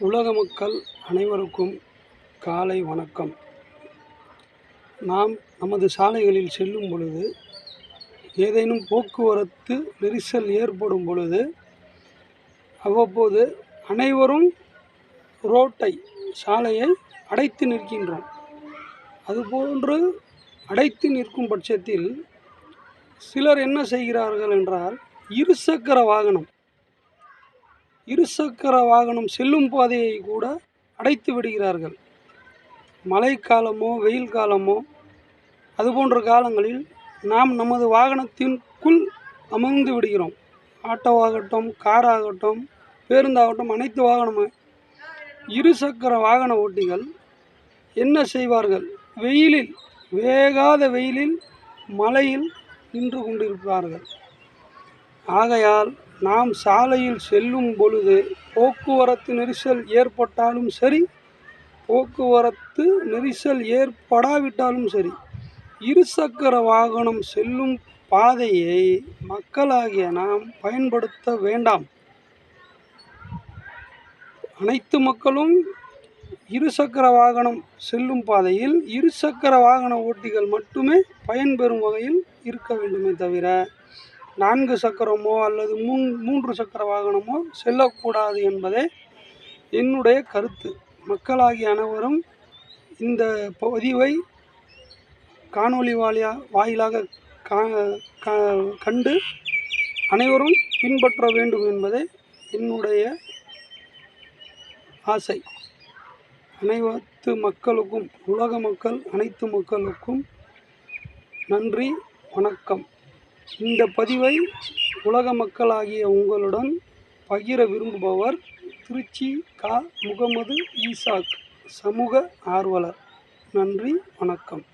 உலக மக்கள் அனைவருக்கும் காலை வணக்கம். நாம் நமது சாலைகளில் செல்லும் பொழுது ஏதேனும் போக்குவரத்து நெரிசல் ஏற்படும் பொழுது அவ்வப்போது அனைவரும் ரோட்டை சாலையை அடைத்து நிற்கின்றோம். அதுபோன்று அடைத்து நிற்கும் பட்சத்தில் சிலர் என்ன செய்கிறார்கள் என்றால் இருசக்கர வாகனம் இருசக்கர வாகனம் செல்லும் பாதையை கூட அடைத்து விடுகிறார்கள். மழைக்காலமோ வெயில் காலமோ அதுபோன்ற காலங்களில் நாம் நமது வாகனத்திற்குள் அமர்ந்து விடுகிறோம். ஆட்டோவாகட்டும் காராகட்டும் பேருந்தாகட்டும் அனைத்து வாகனமும் இருசக்கர வாகன ஓட்டிகள் என்ன செய்வார்கள்? வெயிலில் வேகாத வெயிலில் மழையில் நின்று கொண்டிருப்பார்கள். ஆகையால் நாம் சாலையில் செல்லும் பொழுது போக்குவரத்து நெரிசல் ஏற்பட்டாலும் சரி போக்குவரத்து நெரிசல் ஏற்படாவிட்டாலும் சரி இருசக்கர வாகனம் செல்லும் பாதையை மக்களாகிய நாம் பயன்படுத்த வேண்டாம். அனைத்து மக்களும் இருசக்கர வாகனம் செல்லும் பாதையில் இருசக்கர வாகன ஓட்டிகள் மட்டுமே பயன்பெறும் வகையில் இருக்க வேண்டுமே தவிர நான்கு சக்கரமோ அல்லது மூ மூன்று சக்கர வாகனமோ செல்லக்கூடாது என்பதே என்னுடைய கருத்து. மக்களாகிய அனைவரும் இந்த பதிவை காணொலி வாலியா வாயிலாக கா கண்டு அனைவரும் பின்பற்ற வேண்டும் என்பதே என்னுடைய ஆசை. அனைத்து மக்களுக்கும் உலக மக்கள் அனைத்து மக்களுக்கும் நன்றி வணக்கம். இந்த பதிவை உலக மக்களாகிய உங்களுடன் பகிர விரும்புபவர் திருச்சி கா. முகமது ஈசாக் சமூக ஆர்வலர். நன்றி வணக்கம்.